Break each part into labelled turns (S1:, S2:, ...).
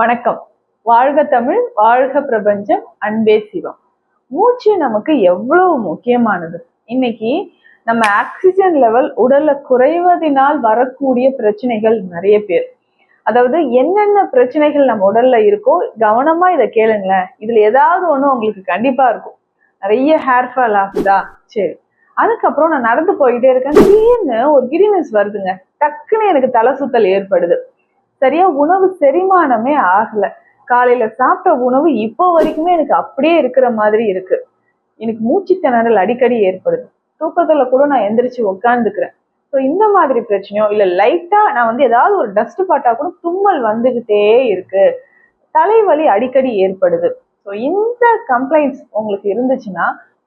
S1: வணக்கம். வாழ்க தமிழ் வாழ்க பிரபஞ்சம் அன்பே சிவம். மூச்சு நமக்கு எவ்வளவு முக்கியமானது? இன்னைக்கு நம்ம ஆக்சிஜன் லெவல் உடல்ல குறைவதினால் வரக்கூடிய பிரச்சனைகள் நிறைய பேர். அதாவது என்னென்ன பிரச்சனைகள் நம்ம உடல்ல இருக்கோ கவனமா இதை கேளுங்களேன். இதுல ஏதாவது ஒண்ணு உங்களுக்கு கண்டிப்பா இருக்கும். நிறைய ஹேர் ஃபால் ஆகுதா? சரி. அதுக்கப்புறம் நான் நடந்து போயிட்டே இருக்கேன். திடீர்னு ஒரு கிரினஸ் வருதுங்க. டக்குன்னு எனக்கு தலை சுத்தல் ஏற்படுது. சரியா உணவு செரிமானமே ஆகல. காலையில சாப்பிட்ட உணவு இப்போ வரைக்குமே எனக்கு அப்படியே இருக்கிற மாதிரி இருக்கு. எனக்கு மூச்சு திணறல் அடிக்கடி ஏற்படுது. தூக்கத்துல கூட நான் எந்திரிச்சு உட்காந்துக்கிறேன் ஸோ இந்த மாதிரி பிரச்சனையோ இல்லை லைட்டா நான் வந்து ஏதாவது ஒரு டஸ்ட் பாட்டா கூட தும்மல் வந்துகிட்டே இருக்கு. தலைவலி அடிக்கடி ஏற்படுது. ஸோ இந்த கம்ப்ளைண்ட்ஸ் உங்களுக்கு இருந்துச்சுன்னா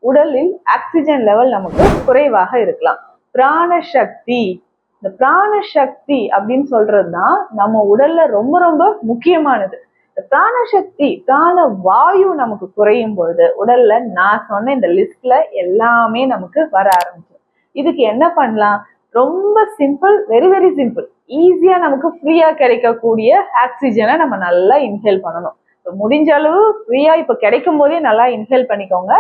S1: உடலில் ஆக்சிஜன் லெவல் நமக்கு குறைவாக இருக்கலாம். பிராண சக்தி இந்த பிராண சக்தி அப்படின்னு சொல்றது தான் நம்ம உடல்ல ரொம்ப ரொம்ப முக்கியமானது. இந்த பிராண சக்தி பிராண வாயு நமக்கு குறையும் பொழுது உடல்ல நான் சொன்ன இந்த லிஸ்ட்ல எல்லாமே நமக்கு வர ஆரம்பிச்சு இதுக்கு என்ன பண்ணலாம்? ரொம்ப சிம்பிள் வெரி வெரி சிம்பிள் ஈஸியா நமக்கு ஃப்ரீயா கிடைக்கக்கூடிய ஆக்சிஜனை நம்ம நல்லா இன்ஹேல் பண்ணணும். முடிஞ்ச அளவு ஃப்ரீயா இப்ப கிடைக்கும் போதே நல்லா இன்ஹேல் பண்ணிக்கோங்க.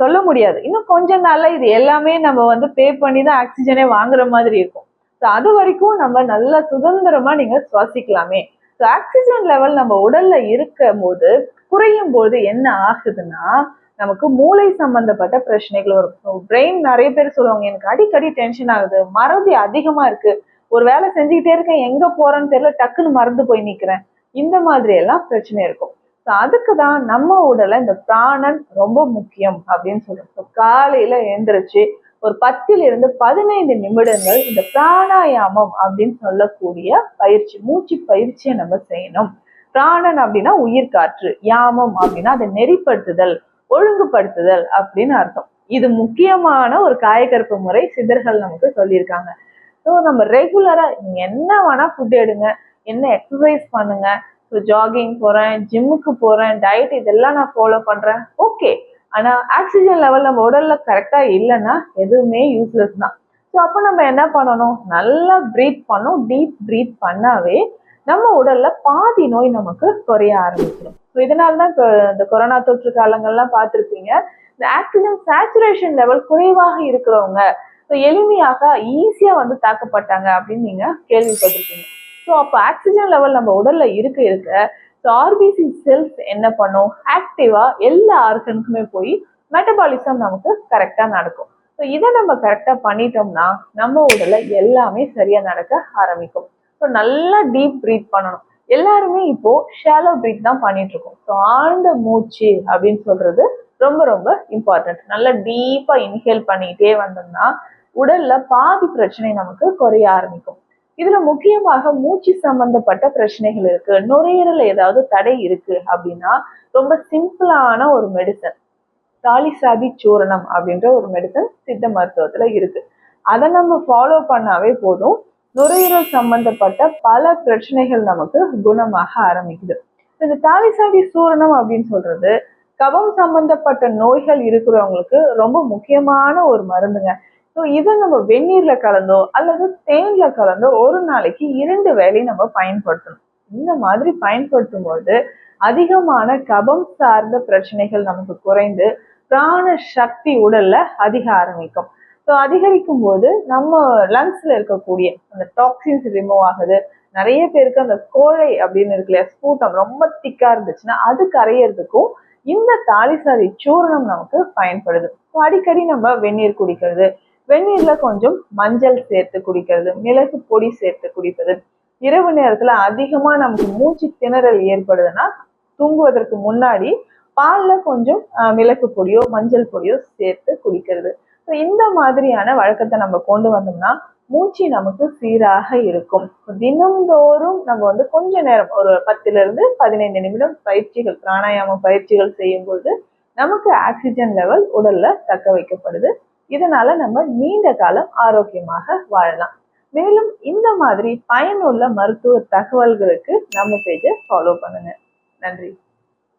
S1: சொல்ல முடியாது. இன்னும் கொஞ்ச நாள்ல இது எல்லாமே நம்ம வந்து பே பண்ணி தான் ஆக்சிஜனே வாங்குற மாதிரி இருக்கும். ஸோ அது வரைக்கும் நம்ம நல்லா சுதந்திரமா நீங்க சுவாசிக்கலாமே. ஸோ ஆக்சிஜன் லெவல் நம்ம உடல்ல இருக்கும் போது குறையும் போது என்ன ஆகுதுன்னா நமக்கு மூளை சம்பந்தப்பட்ட பிரச்சனைகள் வரும். பிரெயின் நிறைய பேர் சொல்லுவாங்க எனக்கு அடிக்கடி டென்ஷன் ஆகுது மறதி அதிகமா இருக்கு. ஒரு வேலை செஞ்சுக்கிட்டே இருக்கேன் எங்க போறேன்னு தெரியல டக்குன்னு மறந்து போய் நிக்கிறேன். இந்த மாதிரி எல்லாம் பிரச்சனை இருக்கும். ஸோ அதுக்கு தான் நம்ம உடலை இந்த பிராணன் ரொம்ப முக்கியம் அப்படின்னு சொல்றோம். காலையில எழுந்திரிச்சு ஒரு பத்தில் இருந்து பதினைந்து நிமிடங்கள் இந்த பிராணாயாமம் அப்படின்னு சொல்லக்கூடிய பயிற்சி மூச்சு பயிற்சியை நம்ம செய்யணும். பிராணன் அப்படின்னா உயிர் காற்று யாமம் அப்படின்னா அதை நெறிப்படுத்துதல் ஒழுங்குபடுத்துதல் அப்படின்னு அர்த்தம். இது முக்கியமான ஒரு காயக்கற்பு முறை சிதர்கள் நமக்கு சொல்லியிருக்காங்க. ஸோ நம்ம ரெகுலரா நீங்க என்ன வேணா ஃபுட் எடுங்க என்ன எக்ஸசைஸ் பண்ணுங்க. ஸோ ஜாகிங் போறேன் ஜிம்முக்கு போறேன் டயட் இதெல்லாம் நான் ஃபாலோ பண்றேன். ஓகே ஆனா ஆக்சிஜன் லெவல் நம்ம உடல்ல கரெக்டா இல்லைன்னா எதுவுமே யூஸ்லெஸ் தான். ஸோ அப்போ நம்ம என்ன பண்ணணும்? நல்லா ப்ரீத் பண்ணும் டீப் ப்ரீத் பண்ணாவே நம்ம உடல்ல பாதி நோய் நமக்கு குறைய ஆரம்பிச்சிடும். ஸோ இதனால தான் இந்த கொரோனா தொற்று காலங்கள்லாம் பார்த்துருப்பீங்க. இந்த ஆக்சிஜன் சேச்சுரேஷன் லெவல் குறைவாக இருக்கிறவங்க ஸோ எளிமையாக ஈஸியாக வந்து தாக்கப்பட்டாங்க அப்படின்னு நீங்கள் கேள்விப்பட்டிருக்கீங்க ஸோ அப்போ ஆக்சிஜன் லெவல் நம்ம உடல்ல இருக்க இருக்க ஸோ ஆர்பிசி செல்ஸ் என்ன பண்ணும்? ஆக்டிவா எல்லா ஆர்கனுக்குமே போய் மெட்டபாலிசம் நமக்கு கரெக்டாக நடக்கும். ஸோ இதை நம்ம கரெக்டாக பண்ணிட்டோம்னா நம்ம உடலை எல்லாமே சரியாக நடக்க ஆரம்பிக்கும். ஸோ நல்லா டீப் ப்ரீத் பண்ணணும். எல்லாருமே இப்போ ஷேலோ ப்ரீத் தான் பண்ணிட்டு இருக்கோம் ஸோ ஆழ்ந்த மூச்சு அப்படின்னு சொல்றது ரொம்ப ரொம்ப இம்பார்ட்டன்ட் நல்லா டீப்பாக இன்ஹேல் பண்ணிக்கிட்டே வந்தோம்னா உடல்ல பாதி பிரச்சனை நமக்கு குறைய ஆரம்பிக்கும். இதுல முக்கியமாக மூச்சு சம்பந்தப்பட்ட பிரச்சனைகள் இருக்கு. நுரையீரல் ஏதாவது தடை இருக்கு அப்படின்னா ரொம்ப சிம்பிளான ஒரு மெடிசன் தாலிசாதி சூரணம் அப்படின்ற ஒரு மெடிசன் சித்த மருத்துவத்துல இருக்கு. அதை நம்ம ஃபாலோ பண்ணாவே போதும் நுரையீரல் சம்பந்தப்பட்ட பல பிரச்சனைகள் நமக்கு குணமாக ஆரம்பிக்குது. இந்த தாலிசாதி சூரணம் அப்படின்னு சொல்றது கபம் சம்பந்தப்பட்ட நோய்கள் இருக்கிறவங்களுக்கு ரொம்ப முக்கியமான ஒரு மருந்துங்க. ஸோ இதை நம்ம வெந்நீர்ல கலந்தோ அல்லது தேன்ல கலந்தோ ஒரு நாளைக்கு இரண்டு வேலை நம்ம பயன்படுத்தணும். இந்த மாதிரி பயன்படுத்தும் போது அதிகமான கபம் சார்ந்த பிரச்சனைகள் நமக்கு குறைந்து பிராண சக்தி உடல்ல அதிக ஆரம்பிக்கும். ஸோ அதிகரிக்கும் போது நம்ம லங்ஸ்ல இருக்கக்கூடிய அந்த டாக்ஸின்ஸ் ரிமூவ் ஆகுது. நிறைய பேருக்கு அந்த கோழை அப்படின்னு இருக்கு இல்லையா ஸ்பூட்டம் ரொம்ப திக்கா இருந்துச்சுன்னா அது கரையிறதுக்கும் இந்த தாலிசாரி சூரணம் நமக்கு பயன்படுது. ஸோ அடிக்கடி நம்ம வெந்நீர் குடிக்கிறது வெந்நீர்ல கொஞ்சம் மஞ்சள் சேர்த்து குடிக்கிறது மிளகு பொடி சேர்த்து குடிப்பது. இரவு நேரத்துல அதிகமா நமக்கு மூச்சு திணறல் ஏற்படுதுன்னா தூங்குவதற்கு முன்னாடி பால்ல கொஞ்சம் மிளகு பொடியோ மஞ்சள் பொடியோ சேர்த்து குடிக்கிறது. ஸோ இந்த மாதிரியான வழக்கத்தை நம்ம கொண்டு வந்தோம்னா மூச்சு நமக்கு சீராக இருக்கும். தினந்தோறும் நம்ம வந்து கொஞ்ச நேரம் ஒரு பத்துல இருந்து பதினைந்து நிமிடம் பயிற்சிகள் பிராணாயாம பயிற்சிகள் செய்யும் பொழுது நமக்கு ஆக்சிஜன் லெவல் உடல்ல தக்க வைக்கப்படுது. இதனால நம்ம நீண்ட காலம் ஆரோக்கியமாக வாழலாம். மேலும் இந்த மாதிரி பயனுள்ள மருத்துவ தகவல்களுக்கு நம்ம பேஜை ஃபாலோ பண்ணுங்க. நன்றி.